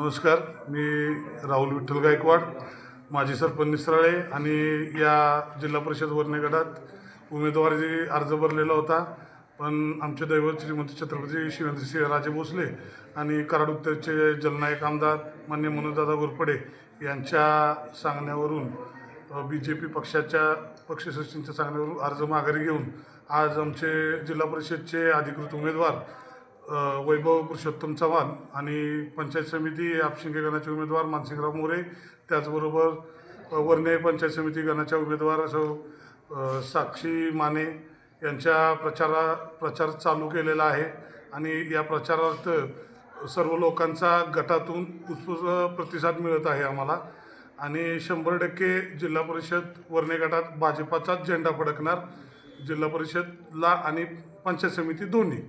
नमस्कार मी राहुल विठ्ठल गायकवाड माजी सरपंच निसराळे आणि या जिल्हा परिषद वर्णे गटात उमेदवारी अर्ज भरलेला होता. पण आमचे दैवत श्रीमंत छत्रपती शिवेंद्रसिंह राजे भोसले आणि कराड उत्तरचे जलनायक आमदार मान्य मनोजदादा घोरपडे यांच्या सांगण्यावरून बी जे पी पक्षाच्या पक्षश्रेष्ठींच्या सांगण्यावरून अर्ज माघारी घेऊन आज आमचे जिल्हा परिषदचे अधिकृत उमेदवार वैभव पुरुषोत्तम चव्हाण आणि पंचायत समिती आपशिंगे गणाचे उमेदवार मानसिंगराव मोरे त्याचबरोबर वर्णे पंचायत समिती गणाच्या उमेदवार असं साक्षी माने यांच्या प्रचारा प्रचार चालू केलेला आहे. आणि या प्रचारार्थ सर्व लोकांचा गटातून उत्स्फूर्त प्रतिसाद मिळत आहे आम्हाला. आणि शंभर टक्के जिल्हा परिषद वर्णे गटात भाजपाचाच झेंडा फडकणार. जिल्हा परिषदला आणि पंचायत समिती दोन्ही.